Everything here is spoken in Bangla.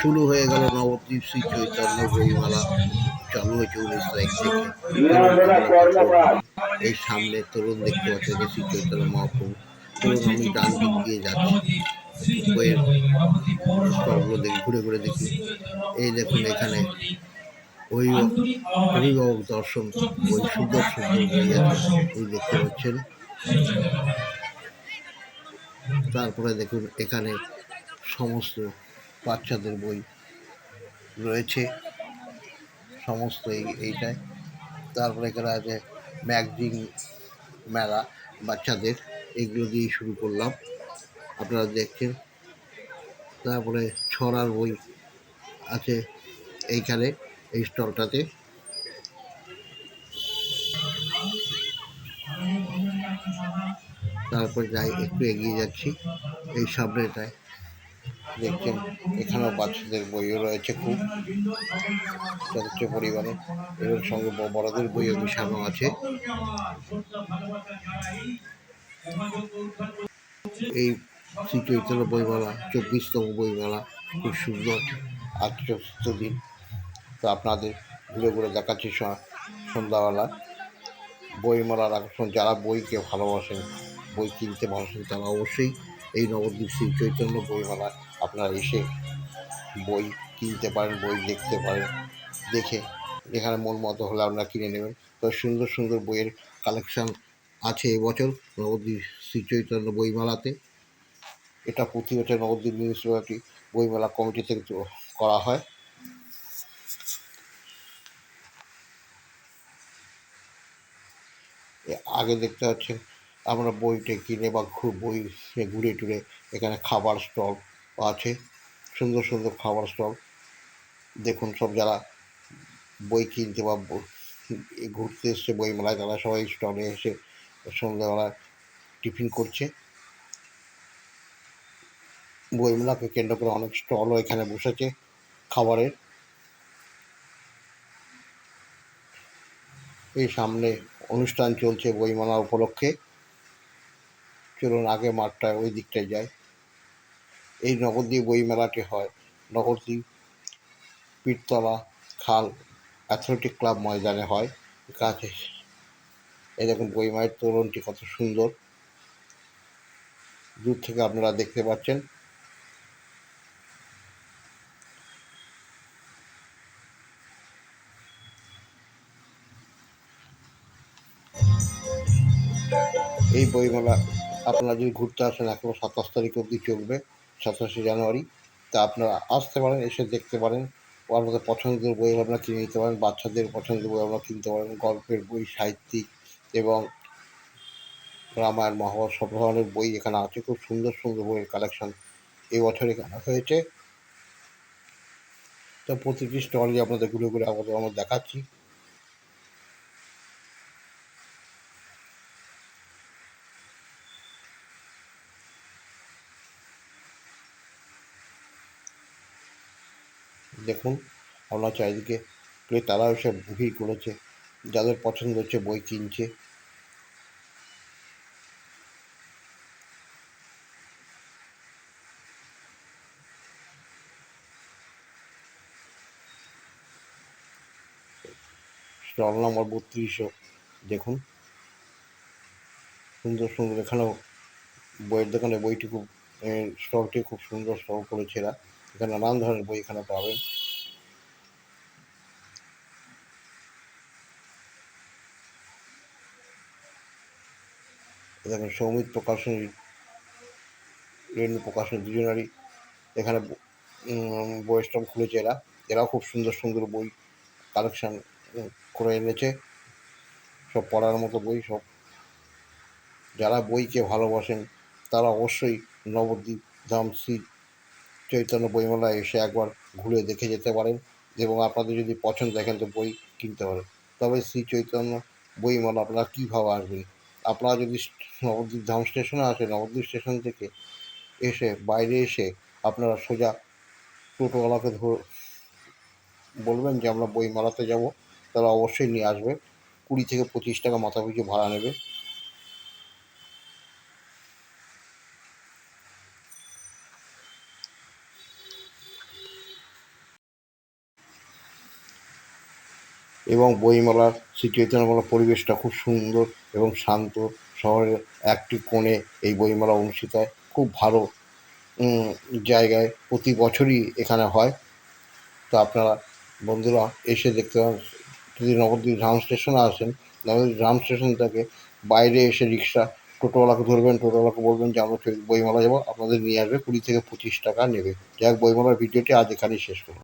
শুরু হয়ে গেল নবদ্বীপ শ্রী চৈতন্য বইমেলা। চালু হয়েছে উনিশ তারিখ থেকে। এই সামনে তরুণ দেখতে পাচ্ছেন যে শ্রী চৈতন্য মহাপ্রভু। তরুণ, আমি ডান দিক দিয়ে যাচ্ছি। বইয়ের স্টলগুলো দেখি, ঘুরে ঘুরে দেখি। এই দেখুন এখানে ওই অভিভাবক দর্শন ওই সুন্দর সুন্দর ওই দেখতে পাচ্ছেন। তারপরে দেখুন এখানে সমস্ত বাচ্চাদের বই রয়েছে, সমস্ত এই এইটায় তারপরে এখানে আছে ম্যাগজিন মেলা বাচ্চাদের, এগুলো দিয়ে শুরু করলাম। আপনারা দেখছেন। তারপরে ছড়ার বই আছে এইখানে, এই স্টলটাতে। তারপর যাই, একটু এগিয়ে যাচ্ছি, এই সামনেটায়। দেখছেন, এখানেও বাচ্চাদের বইও রয়েছে খুব। সদস্য পরিবারে এর সঙ্গে বড়দের বইও মিশানো আছে। এই শ্রী চৈতন্য বইমেলা, চব্বিশতম বইমেলা, খুব সুন্দর চতুর্থ দিন। তো আপনাদের ঘুরে ঘুরে দেখাচ্ছি সন্ধ্যাবেলা। বইমেলার আকর্ষণ, যারা বইকে ভালোবাসেন, বই কিনতে ভালোবাসেন, তারা অবশ্যই এই নবদ্বীপ শ্রী চৈতন্য বইমেলা। আপনারা এসে বই কিনতে পারেন, বই দেখতে পারেন, দেখে এখানে মন মতো হলে আপনারা কিনে নেবেন। তো সুন্দর সুন্দর বইয়ের কালেকশান আছে এবছর নবদ্বীপ শ্রী চৈতন্য বইমেলাতে। এটা প্রতি বছর নবদ্বীপ মিউনিসিপ্যালিটি বইমেলা কমিটি থেকে করা হয়। আগে দেখতে পাচ্ছেন আমরা বইটে কিনে বা বই ঘুরে টুরে এখানে খাবার স্টল আছে, সুন্দর সুন্দর খাবার স্টল। দেখুন সব যারা বই কিনতে বা ঘুরতে এসছে, বই মেলায়, তারা সবাই স্টলে এসে সন্ধ্যাবেলা টিফিন করছে। বইমেলাকে কেন্দ্র করে অনেক স্টলও এখানে বসেছে খাবারের। এই সামনে অনুষ্ঠান চলছে বইমেলা উপলক্ষে। চলুন আগে মাঠটায়, ওই দিকটায় যাই। এই নবদ্বীপ বইমেলাটি হয়। নবদ্বীপ পীরতলা খাল অ্যাথলেটিক ক্লাব ময়দানে হয়। কাছে এই দেখুন বইমেলার তোরণটি কত সুন্দর। দূর থেকে আপনারা দেখতে পাচ্ছেন। এই বইমেলা আপনারা যদি ঘুরতে আসেন, এখনও সাতাশ তারিখ অবধি চলবে, সাতাশে জানুয়ারি। তা আপনারা আসতে পারেন, এসে দেখতে পারেন ও আপনাদের পছন্দের বই আপনারা কিনে নিতে পারেন, বাচ্চাদের পছন্দের বই আপনারা কিনতে পারেন, গল্পের বই, সাহিত্যিক এবং রামায়ণ, মহাভারত সব ধরনের বই এখানে আছে। খুব সুন্দর সুন্দর বইয়ের কালেকশন এই বছর এখানে হয়েছে। তো প্রতিটি স্টলই আপনাদের ঘুরে ঘুরে আমাদের আমরা দেখাচ্ছি। দেখুন আমরা চারিদিকে তারাও এসে ভিড় করেছে, যাদের পছন্দ হচ্ছে বই কিনছে। স্টল নম্বর বত্রিশশো দেখুন। সুন্দর সুন্দর, এখানেও বইয়ের দোকানে বইটি খুব স্টলটি খুব সুন্দর স্টল করেছে এরা। এখানে নানান ধরনের বই এখানে পাবেন। দেখেন সৌমিত প্রকাশনী রেণু প্রকাশনী দুজনারই এখানে ব- উম, বইয়ের স্টল খুলেছে এরা। এরাও খুব সুন্দর সুন্দর বই কালেকশান করে এনেছে। সব পড়ার মতো বই সব। যারা বইকে ভালোবাসেন তারা অবশ্যই নবদ্বীপ ধাম শ্রী চৈতন্য বইমেলায় এসে একবার ঘুরে দেখে যেতে পারেন এবং আপনাদের যদি পছন্দ দেখেন তো বই কিনতে পারেন। তবে শ্রী চৈতন্য বইমেলা আপনারা কীভাবে আসবেন? আপনারা যদি নবদ্বীপ ধাম স্টেশনে আসে, নবদ্বীপ স্টেশন থেকে এসে বাইরে এসে আপনারা সোজা টোটোওয়ালাকে ধর, বলবেন যে আমরা বইমালাতে যাব, তারা অবশ্যই নিয়ে আসবে। কুড়ি থেকে পঁচিশ টাকা মাথাপিছু ভাড়া নেবে। এবং বইমেলার শ্রী পরিবেশটা খুব সুন্দর এবং শান্ত। শহরের একটি কোণে এই বইমেলা অনুষ্ঠিত হয়। খুব ভালো জায়গায় প্রতি বছরই এখানে হয়। তো আপনারা বন্ধুরা এসে দেখতে পারেন যদি নবদ্বীপ ধাম স্টেশনে আসেন, নবদ্বীপ ধাম স্টেশন থেকে বাইরে এসে রিক্সা, টোটোওয়ালাকে ধরবেন, টোটোওয়ালাকে বলবেন যে, আমরা বইমেলা যাব, আপনাদের নিয়ে আসবে, কুড়ি থেকে পঁচিশ টাকা নেবে। যাই হোক বইমেলার ভিডিওটি আজ এখানেই শেষ করলাম।